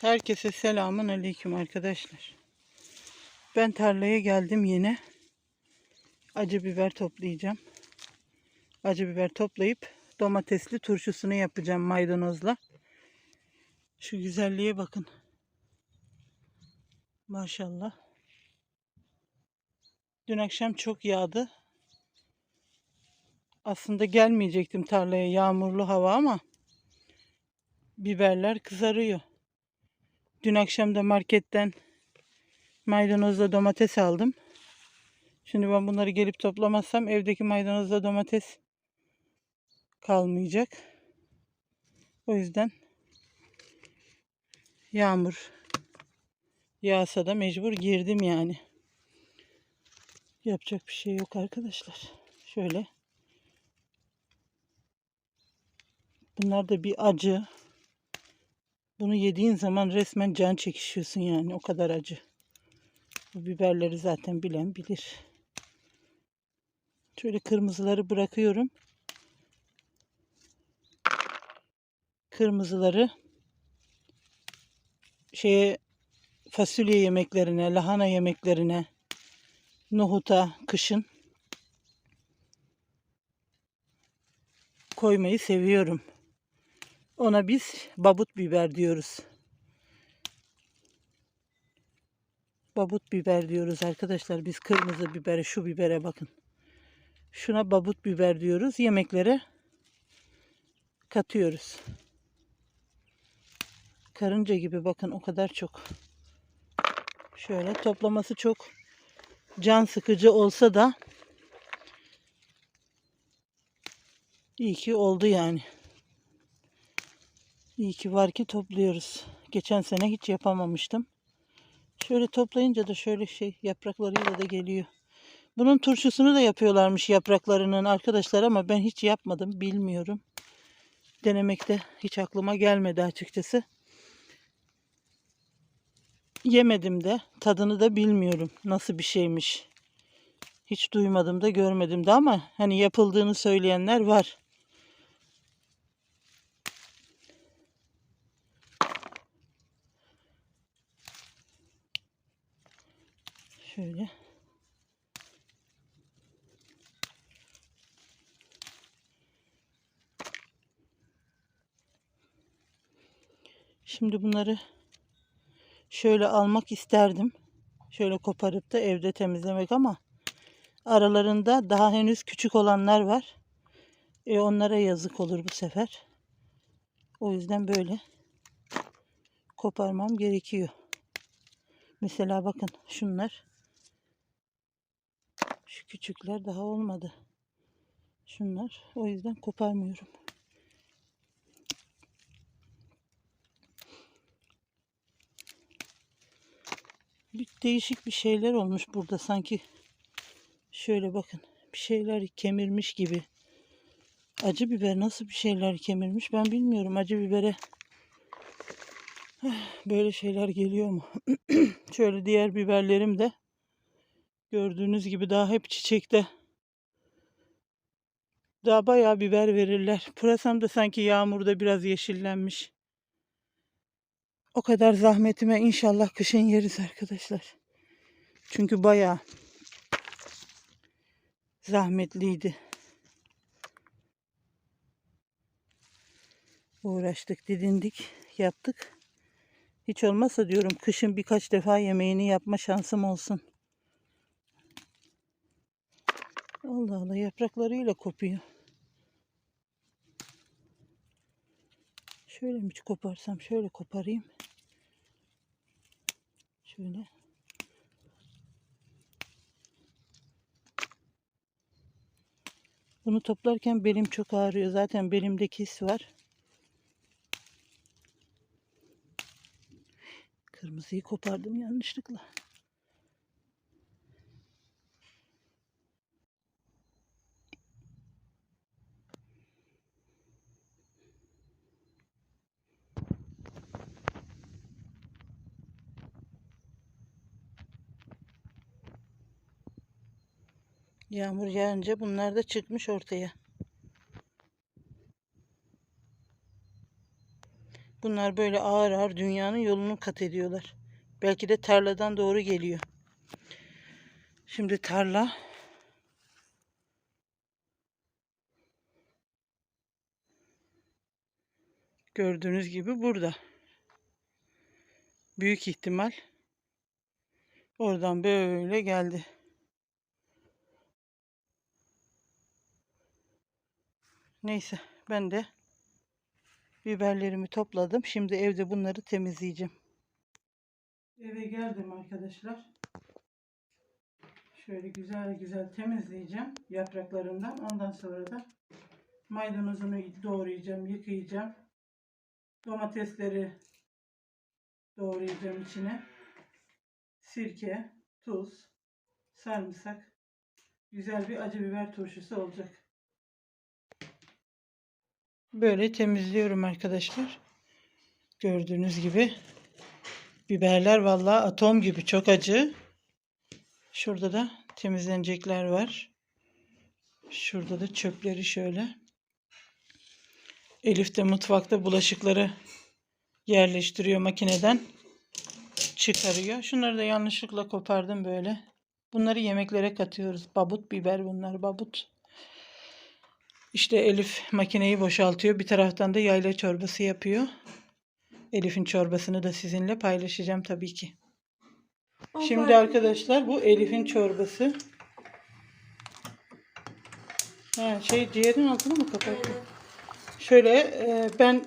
Herkese selamun aleyküm arkadaşlar. Ben tarlaya geldim yine. Acı biber toplayacağım. Acı biber toplayıp domatesli turşusunu yapacağım maydanozla. Şu güzelliğe bakın. Maşallah. Dün akşam çok yağdı. Aslında gelmeyecektim tarlaya yağmurlu hava ama biberler kızarıyor. Dün akşam da marketten maydanozla domates aldım. Şimdi ben bunları gelip toplamazsam evdeki maydanozla domates kalmayacak. O yüzden yağmur yağsa da mecbur girdim yani. Yapacak bir şey yok arkadaşlar. Şöyle. Bunlar da bir acı. Bunu yediğin zaman resmen can çekişiyorsun yani o kadar acı. Bu biberleri zaten bilen bilir. Şöyle kırmızıları bırakıyorum. Kırmızıları şeye fasulye yemeklerine, lahana yemeklerine, nohuta kışın koymayı seviyorum. Ona biz babut biber diyoruz. Babut biber diyoruz arkadaşlar. Biz kırmızı bibere, şu bibere bakın. Şuna babut biber diyoruz. Yemeklere katıyoruz. Karınca gibi bakın o kadar çok. Şöyle toplaması çok can sıkıcı olsa da iyi ki oldu yani. İyi ki var ki topluyoruz. Geçen sene hiç yapamamıştım. Şöyle toplayınca da şöyle şey yapraklarıyla da geliyor. Bunun turşusunu da yapıyorlarmış yapraklarının arkadaşlar ama ben hiç yapmadım bilmiyorum. Denemekte hiç aklıma gelmedi açıkçası. Yemedim de tadını da bilmiyorum nasıl bir şeymiş. Hiç duymadım da görmedim de ama hani yapıldığını söyleyenler var. Şöyle. Şimdi bunları şöyle almak isterdim. Şöyle koparıp da evde temizlemek ama aralarında daha henüz küçük olanlar var. E onlara yazık olur bu sefer. O yüzden böyle koparmam gerekiyor. Mesela bakın şunlar. Küçükler daha olmadı. Şunlar. O yüzden koparmıyorum. Bir değişik bir şeyler olmuş burada sanki. Şöyle bakın. Bir şeyler kemirmiş gibi. Acı biber nasıl bir şeyler kemirmiş ben bilmiyorum. Acı bibere böyle şeyler geliyor mu? Şöyle diğer biberlerim de gördüğünüz gibi daha hep çiçekte. Daha bayağı biber verirler. Pırasam da sanki yağmurda biraz yeşillenmiş. O kadar zahmetime inşallah kışın yeriz arkadaşlar. Çünkü bayağı zahmetliydi. Uğraştık, didindik, yaptık. Hiç olmazsa diyorum kışın birkaç defa yemeğini yapma şansım olsun. Allah Allah yapraklarıyla kopuyor. Şöyle mi koparsam şöyle koparayım. Şöyle. Bunu toplarken belim çok ağrıyor. Zaten belimde kis var. Kırmızıyı kopardım yanlışlıkla. Yağmur yağınca bunlar da çıkmış ortaya. Bunlar böyle ağır ağır dünyanın yolunu kat ediyorlar. Belki de tarladan doğru geliyor. Şimdi tarla. Gördüğünüz gibi burada. Büyük ihtimal oradan böyle geldi. Neyse ben de biberlerimi topladım. Şimdi evde bunları temizleyeceğim. Eve geldim arkadaşlar. Şöyle güzel güzel temizleyeceğim yapraklarından. Ondan sonra da maydanozunu doğrayacağım, yıkayacağım. Domatesleri doğrayacağım içine. Sirke, tuz, sarımsak. Güzel bir acı biber turşusu olacak. Böyle temizliyorum arkadaşlar. Gördüğünüz gibi biberler vallahi atom gibi çok acı. Şurada da temizlenecekler var. Şurada da çöpleri şöyle. Elif de mutfakta bulaşıkları yerleştiriyor makineden. Çıkarıyor. Şunları da yanlışlıkla kopardım böyle. Bunları yemeklere katıyoruz. Babut biber bunlar babut. İşte Elif makineyi boşaltıyor. Bir taraftan da yayla çorbası yapıyor. Elif'in çorbasını da sizinle paylaşacağım tabii ki. Şimdi arkadaşlar bu Elif'in çorbası. Ha, şey ciğerin altını mı kapattın? Şöyle e, ben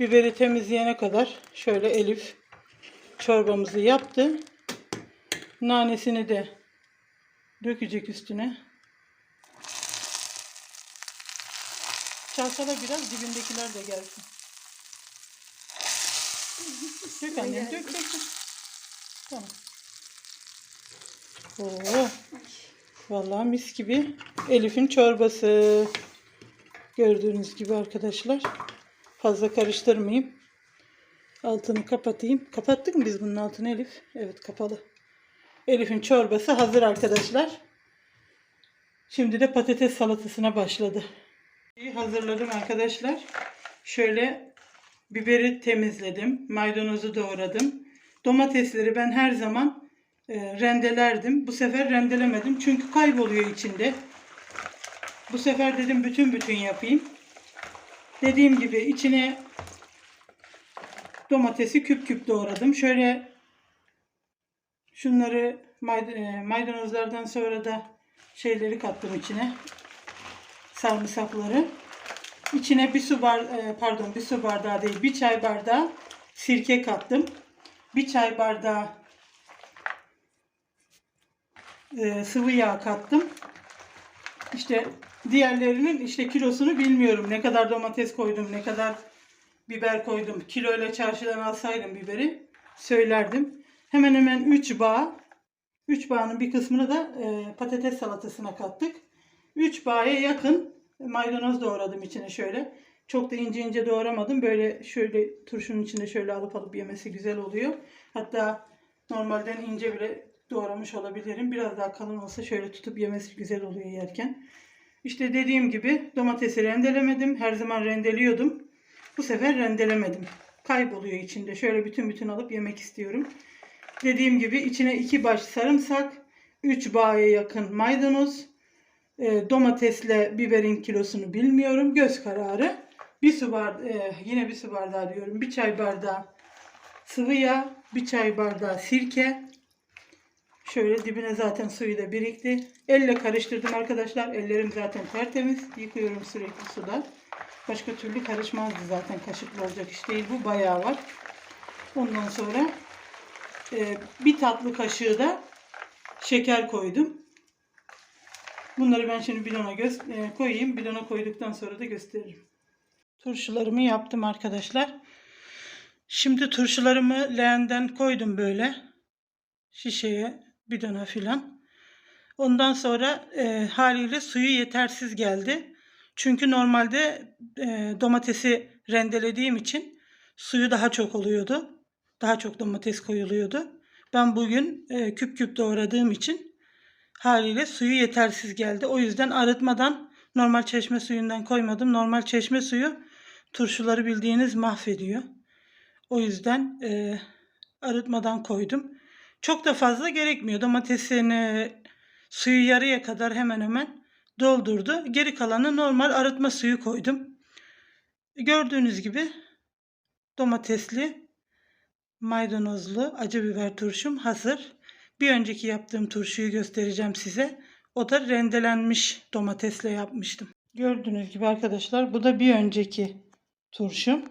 biberi temizleyene kadar şöyle Elif çorbamızı yaptı. Nanesini de dökecek üstüne. Çalkala biraz dibindekiler de gelsin. Dök annem dök dök dök. Tamam. Oo. Vallahi mis gibi Elif'in çorbası. Gördüğünüz gibi arkadaşlar. Fazla karıştırmayayım. Altını kapatayım. Kapattık mı biz bunun altını Elif? Evet kapalı. Elif'in çorbası hazır arkadaşlar. Şimdi de patates salatasına başladı. Hazırladım arkadaşlar. Şöyle biberi temizledim. Maydanozu doğradım. Domatesleri ben her zaman e, rendelerdim. Bu sefer rendelemedim. Çünkü kayboluyor içinde. Bu sefer dedim bütün bütün yapayım. Dediğim gibi içine domatesi küp küp doğradım. Şöyle şunları e, maydanozlardan sonra da şeyleri kattım içine. Sarımsakları. İçine bir su bar e, pardon bir su bardağı değil bir çay bardağı sirke kattım. Bir çay bardağı e, sıvı yağ kattım. İşte diğerlerinin işte kilosunu bilmiyorum. Ne kadar domates koydum, ne kadar biber koydum. Kiloyla çarşıdan alsaydım biberi söylerdim. Hemen hemen 3 bağ. 3 bağının bir kısmını da e, patates salatasına kattık. 3 bağa yakın maydanoz doğradım içine şöyle. Çok da ince ince doğramadım. Böyle şöyle turşunun içinde şöyle alıp alıp yemesi güzel oluyor. Hatta normalden ince bile doğramış olabilirim. Biraz daha kalın olsa şöyle tutup yemesi güzel oluyor yerken. İşte dediğim gibi domatesi rendelemedim. Her zaman rendeliyordum. Bu sefer rendelemedim. Kayboluyor içinde. Şöyle bütün bütün alıp yemek istiyorum. Dediğim gibi içine iki baş sarımsak, 3 bağa yakın maydanoz, e, domatesle biberin kilosunu bilmiyorum. Göz kararı. Bir su bardağı, e, yine bir su bardağı diyorum. Bir çay bardağı sıvı yağ, bir çay bardağı sirke. Şöyle dibine zaten suyu da birikti. Elle karıştırdım arkadaşlar. Ellerim zaten tertemiz. Yıkıyorum sürekli suda. Başka türlü karışmazdı zaten. Kaşıkla olacak iş değil. Bu bayağı var. Ondan sonra e, bir tatlı kaşığı da şeker koydum. Bunları ben şimdi bidona e, koyayım. Bidona koyduktan sonra da gösteririm. Turşularımı yaptım arkadaşlar. Şimdi turşularımı leğenden koydum böyle. Şişeye, bidona filan. Ondan sonra e, haliyle suyu yetersiz geldi. Çünkü normalde e, domatesi rendelediğim için suyu daha çok oluyordu. Daha çok domates koyuluyordu. Ben bugün e, küp küp doğradığım için haliyle suyu yetersiz geldi. O yüzden arıtmadan normal çeşme suyundan koymadım. Normal çeşme suyu turşuları bildiğiniz mahvediyor. O yüzden e, arıtmadan koydum. Çok da fazla gerekmiyor. Domatesin e, suyu yarıya kadar hemen hemen doldurdu. Geri kalanı normal arıtma suyu koydum. Gördüğünüz gibi domatesli, maydanozlu acı biber turşum hazır. Bir önceki yaptığım turşuyu göstereceğim size. O da rendelenmiş domatesle yapmıştım. Gördüğünüz gibi arkadaşlar bu da bir önceki turşum.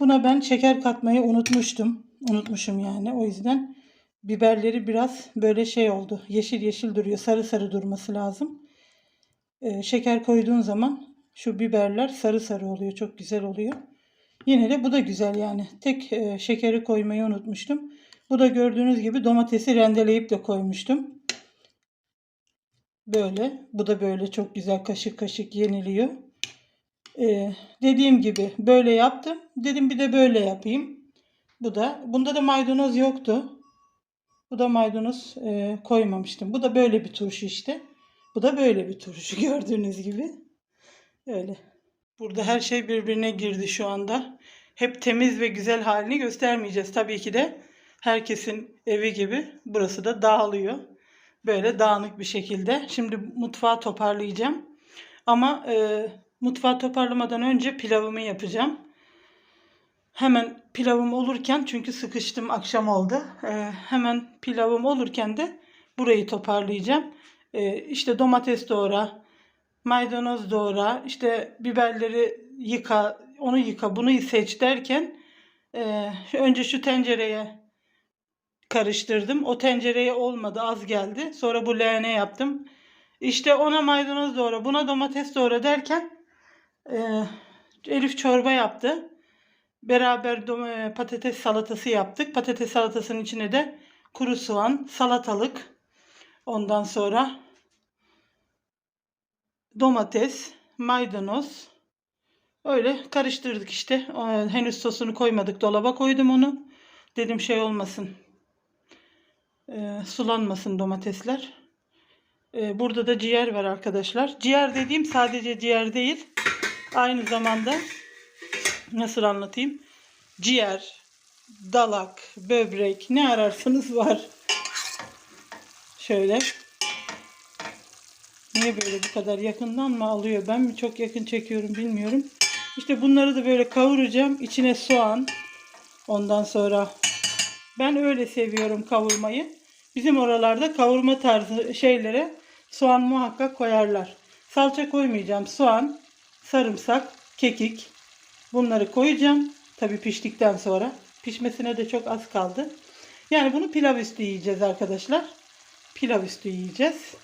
Buna ben şeker katmayı unutmuştum. Unutmuşum yani. O yüzden biberleri biraz böyle şey oldu. Yeşil yeşil duruyor. Sarı sarı durması lazım. Ee, şeker koyduğun zaman şu biberler sarı sarı oluyor. Çok güzel oluyor. Yine de bu da güzel yani. Tek e, şekeri koymayı unutmuştum. Bu da gördüğünüz gibi domatesi rendeleyip de koymuştum. Böyle. Bu da böyle çok güzel kaşık kaşık yeniliyor. Ee, dediğim gibi böyle yaptım. Dedim bir de böyle yapayım. Bu da. Bunda da maydanoz yoktu. Bu da maydanoz e, koymamıştım. Bu da böyle bir turşu işte. Bu da böyle bir turşu gördüğünüz gibi. Öyle. Burada her şey birbirine girdi şu anda. Hep temiz ve güzel halini göstermeyeceğiz. Tabii ki de herkesin evi gibi burası da dağılıyor. Böyle dağınık bir şekilde. Şimdi mutfağı toparlayacağım. Ama e, mutfağı toparlamadan önce pilavımı yapacağım. Hemen pilavım olurken çünkü sıkıştım akşam oldu. E, hemen pilavım olurken de burayı toparlayacağım. E, işte domates doğra, maydanoz doğra, işte biberleri yıka, onu yıka, bunu seç derken e, önce şu tencereye karıştırdım. O tencereye olmadı, az geldi. Sonra bu leğene yaptım. İşte ona maydanoz doğra, buna domates doğra derken e, Elif çorba yaptı. Beraber dom- e, patates salatası yaptık. Patates salatasının içine de kuru soğan, salatalık, ondan sonra domates, maydanoz. Öyle karıştırdık işte. Henüz sosunu koymadık. Dolaba koydum onu. Dedim şey olmasın. E, sulanmasın domatesler. E, burada da ciğer var arkadaşlar. Ciğer dediğim sadece ciğer değil. Aynı zamanda nasıl anlatayım? Ciğer, dalak, böbrek ne ararsanız var. Şöyle. Niye böyle bu kadar yakından mı alıyor? Ben mi çok yakın çekiyorum bilmiyorum. İşte bunları da böyle kavuracağım. İçine soğan. Ondan sonra ben öyle seviyorum kavurmayı. Bizim oralarda kavurma tarzı şeylere soğan muhakkak koyarlar. Salça koymayacağım. Soğan, sarımsak, kekik. Bunları koyacağım. Tabii piştikten sonra. Pişmesine de çok az kaldı. Yani bunu pilav üstü yiyeceğiz arkadaşlar. Pilav üstü yiyeceğiz.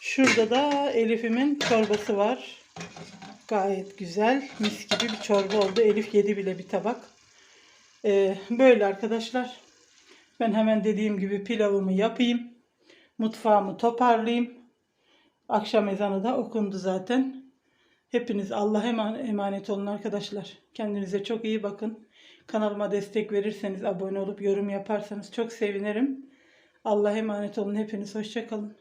Şurada da Elif'imin çorbası var. Gayet güzel. Mis gibi bir çorba oldu. Elif yedi bile bir tabak. Ee, böyle arkadaşlar. Ben hemen dediğim gibi pilavımı yapayım. Mutfağımı toparlayayım. Akşam ezanı da okundu zaten. Hepiniz Allah'a eman- emanet olun arkadaşlar. Kendinize çok iyi bakın. Kanalıma destek verirseniz, abone olup yorum yaparsanız çok sevinirim. Allah'a emanet olun hepiniz. Hoşçakalın.